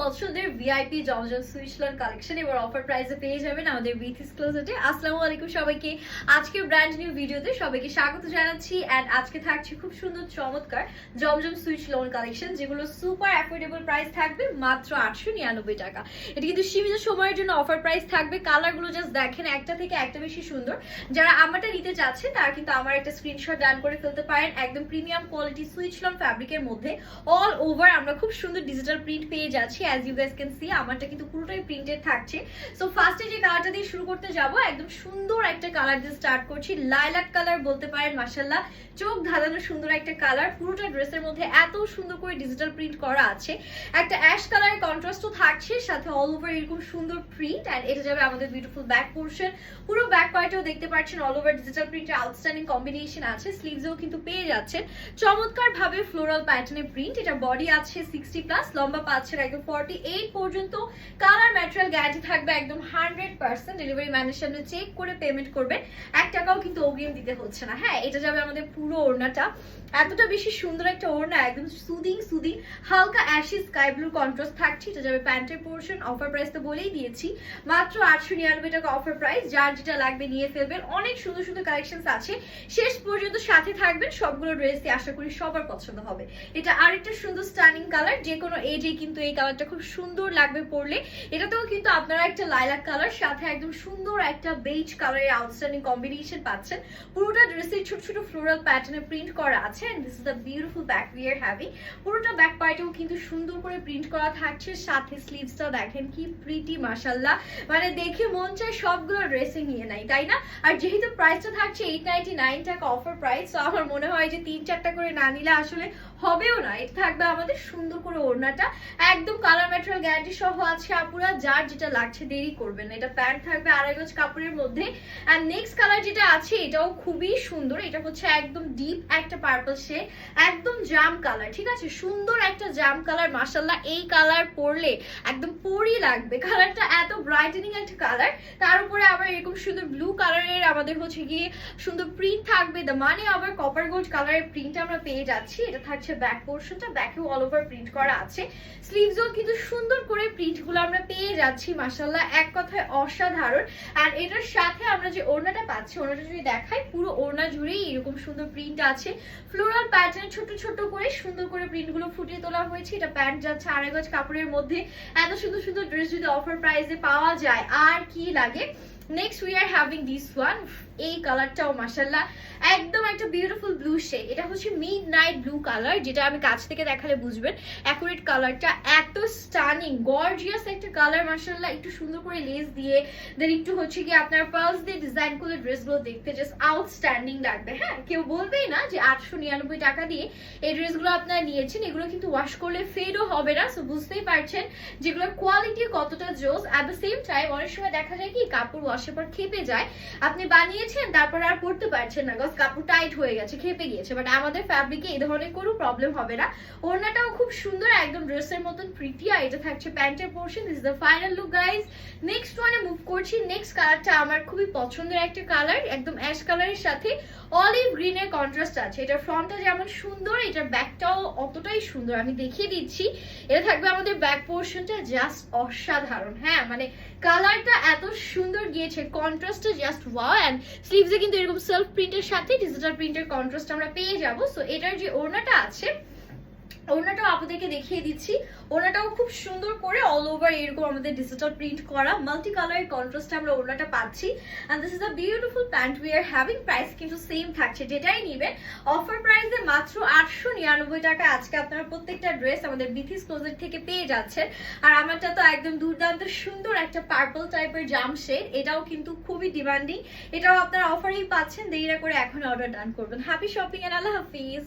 পছন্দের VIP Zamzam Swiss lawn collection এবার offer প্রাইসে পেয়ে যাবেন আমাদের বিথিস ক্লোজেটে আসসালামু আলাইকুম সবাইকে। আজকে ব্র্যান্ড নিউ ভিডিওতে সবাইকে স্বাগত জানাচ্ছি এন্ড আজকে থাকছে খুব সুন্দর, চমৎকার জমজম সুইচ লোন কালেকশন যেগুলো সুপার অ্যাফোর্ডেবল প্রাইস থাকবে মাত্র আটশো নিরানব্বই টাকা। এটা কিন্তু সীমিত সময়ের জন্য অফার প্রাইস থাকবে। কালারগুলো জাস্ট দেখেন, একটা থেকে একটা বেশি সুন্দর। যারা আমারটা নিতে চাচ্ছেন তারা কিন্তু আমার একটা স্ক্রিনশট ডান করে ফেলতে পারেন। একদম প্রিমিয়াম কোয়ালিটি সুইচলন ফ্যাব্রিকের মধ্যে। অল ওভার আমরা খুব সুন্দর ডিজিটাল প্রিন্ট পেয়ে যাচ্ছি। As you guys can see আমারটা কিন্তু পুরোটাই প্রিন্টেড থাকছে। সো ফার্স্টে যে কালারটা দিয়ে শুরু করতে যাব, একদম সুন্দর একটা কালার দিয়ে স্টার্ট করছি। লাইলাক কালার বলতে পারেন মাশাল্লাহ চোখ ধাঁধানো সুন্দর একটা কালার পুরোটা ড্রেসের মধ্যে এত সুন্দর করে ডিজিটাল প্রিন্ট করা আছে। একটা অ্যাশ কালারের কন্ট্রাস্টও থাকছে, সাথে অল ওভার এরকম সুন্দর প্রিন্ট অ্যান্ড এটা যাবে আমাদের বিউটিফুল ব্যাক পোর্শন পুরো ব্যাক পার্টেও দেখতে পাচ্ছেন অল ওভার ডিজিটাল প্রিন্টের আউটস্ট্যান্ডিং কম্বিনেশন আছে স্লিভসেও কিন্তু পেয়ে যাচ্ছেন। চমৎকার ভাবে ফ্লোরাল প্যাটার্নের প্রিন্ট এটা বডি আছে সিক্সটি প্লাস লম্বা পাচ্ছেন একদম ফর্টি এইট পর্যন্ত কালার ম্যাটেরিয়াল গ্যারান্টি থাকবে একদম হান্ড্রেড পার্সেন্ট ডেলিভারি ম্যানের সামনে চেক করে পেমেন্ট করবেন। এক টাকাও কিন্তু অগ্রিম দিতে হচ্ছে না। হ্যাঁ এটা যাবে আমাদের পুরো ওড়নাটা। এতটা বেশি সুন্দর একটা ওড়না, একদম সুদিং সুদিং হালকা অ্যাশি স্কাই ব্লু কন্ট্রাস্ট থাকছে। এটা যাবে প্যান্টের পোর্শন অফার প্রাইস তো বলেই দিয়েছি। মাত্র আটশো নিরানব্বই টাকা অফার প্রাইস যার যেটা লাগবে নিয়ে ফেলবেন। অনেক সুন্দর সুন্দর কালেকশন আছে। শেষ পর্যন্ত সাথে থাকবেন। সবগুলো ড্রেসই আশা করি সবার পছন্দ হবে। এটা আরেকটা সুন্দর স্টানিং কালার যে কোনো এজে কিন্তু এই কালারটা খুব সুন্দর লাগবে পরলে। এটাতেও কিন্তু আপনারা একটা লাইলাক কালার সাথে একদম সুন্দর একটা বেজ কালারের আউটস্ট্যান্ডিং কম্বিনেশন পাচ্ছেন। পুরোটা ড্রেসে ছোট ছোট ফ্লোরাল প্যাটার্নে প্রিন্ট করা আছে and this is the beautiful back we are having পুরোটা ব্যাক পার্টেও কিন্তু সুন্দর করে প্রিন্ট করা থাকছে, সাথে স্লিভসটা দেখেন কি প্রিটি মাশাল্লাহ মানে দেখে মন চায় সবগুলো ড্রেসে নিয়ে নাই তাই না? আর যেহেতু প্রাইসটা থাকছে এইট নাইনটি নাইন টাকা অফার প্রাইস তো আমার মনে হয় যে তিন চারটা করে না নিলে আসলে হবেও না এটা থাকবে আমাদের সুন্দর করে ওড়নাটা। একদম কালার ম্যাটেরিয়াল গ্যারান্টি সহ আছে আপুরা যার যেটা লাগছে দেরি করবেন না। এটা প্যান্ট থাকবে আড়াই গজ কাপড়ের মধ্যে। আর নেক্সট কালার যেটা আছে, এটাও খুবই সুন্দর। এটা হচ্ছে একদম ডিপ একটা পার্পল শে একদম জাম কালার ঠিক আছে? সুন্দর একটা জাম কালার মাসাল্লাহ এই কালার পরলে একদম পরি লাগবে। কালারটা এত ব্রাইটেনিং একটা কালার তার উপরে আবার এরকম সুন্দর ব্লু কালারের আমাদের হচ্ছে গিয়ে সুন্দর প্রিন্ট থাকবে। মানে আবার কপার গোল্ড কালারের প্রিন্ট আমরা পেয়ে যাচ্ছি। এটা থাকছে ব্যাক পোর্শনটা ব্যাকেও অল ওভার প্রিন্ট করা আছে। স্লিভসও কিন্তু সুন্দর করে প্রিন্টগুলো আমরা পেয়ে যাচ্ছি মাসাল্লাহ এক কথায় অসাধারণ। আর এটার সাথে আমরা যে ওড়নাটা পাচ্ছি, ওড়নাটা যদি দেখাই, পুরো ওড়না জুড়েই এরকম সুন্দর প্রিন্ট আছে। ফ্লোরাল প্যাটার্ন ছোট ছোট করে সুন্দর করে প্রিন্টগুলো ফুটিয়ে তোলা হয়েছে। এটা প্যান্ট যাচ্ছে আড়াই গজ কাপড়ের মধ্যে। এত সুন্দর সুন্দর ড্রেস যদি অফার প্রাইসে পাওয়া যায়, আর কি লাগে? Next we are having this one এই কালারটাও মাসাল্লাহ একদম একটা বিউটিফুল ব্লু শেড এটা হচ্ছে মিড নাইট ব্লু কালার যেটা আমি কাছ থেকে দেখালে বুঝবেন। অ্যাকুরেট কালারটা এত স্টানিং গর্জিয়াস একটা কালার মাসাল্লাহ একটু সুন্দর করে লেস দিয়ে দেন একটু হচ্ছে কি আপনার পার্লস দিয়ে ডিজাইন করে ড্রেসগুলো দেখতে জাস্ট আউটস্ট্যান্ডিং লাগবে। হ্যাঁ কেউ বলবেই না যে আটশো নিরানব্বই টাকা দিয়ে এই ড্রেসগুলো আপনারা নিয়েছেন। এগুলো কিন্তু ওয়াশ করলে ফেডও হবে না সো বুঝতেই পারছেন যেগুলোর কোয়ালিটি কতটা জোস। অ্যাট দ্য সেম টাইম অনেক সময় দেখা যায় কি, কাপড় ওয়াশের পর খেপে যায়। আপনি বানিয়েছেন, তারপর আর পরতে পারছেন না। গজ কাপড় টাইট হয়ে গেছে, খেপে গিয়েছে। বাট আমাদের ফ্যাব্রিকে এই ধরনের কোনো প্রবলেম হবে না। ওড়নাটাও খুব সুন্দর, একদম ড্রেসের মতন প্রিটি আর এটা থাকছে প্যান্টের portion this the final look guys next ওয়ানে মুভ করছি। নেক্সট কালারটা আমার খুবই পছন্দের একটা কালার একদম অ্যাশ কালারের সাথে অলিভ গ্রিনের কন্ট্রাস্ট আছে। এটা ফ্রন্টটা যেমন সুন্দর, এটার ব্যাকটাও অতটাই সুন্দর। আমি দেখিয়ে দিচ্ছি। এটা থাকবে আমাদের ব্যাক পোর্শনটা জাস্ট অসাধারণ। হ্যাঁ মানে কালারটা এত সুন্দর গিয়েছে কন্ট্রাস্টটা জাস্ট ওয়াও অ্যান্ড স্লিভসে কিন্তু এরকম সেলফ প্রিন্টের সাথে ডিজিটাল প্রিন্টের কন্ট্রাস্ট আমরা পেয়ে যাব। সো এটার যে ওড়নাটা আছে ওড়নাটাও আপনাদেরকে দেখিয়ে দিচ্ছি। ওড়নাটাও খুব সুন্দর করে অল ওভার এরকম আমাদের ডিজিটাল প্রিন্ট করা মাল্টি কালার কন্ট্রাস্টে আমরা ওড়নাটা পাচ্ছি। And this is a beautiful pant we are having price কিন্তু সেম থাকছে। যেটাই নেবেন অফার প্রাইসে মাত্র আটশো নিরানব্বই টাকা আজকে আপনারা প্রত্যেকটা ড্রেস আমাদের বিথিস ক্লোজেট থেকে পেয়ে যাচ্ছেন। আর আমারটা তো একদম দুর্দান্ত সুন্দর একটা পার্পল টাইপের জাম শেড এটাও কিন্তু খুবই ডিমান্ডিং এটাও আপনারা অফারেই পাচ্ছেন। দেরি না করে এখন অর্ডার ডান করবেন। হ্যাপি শপিং এন্ড আল্লাহ হাফিজ।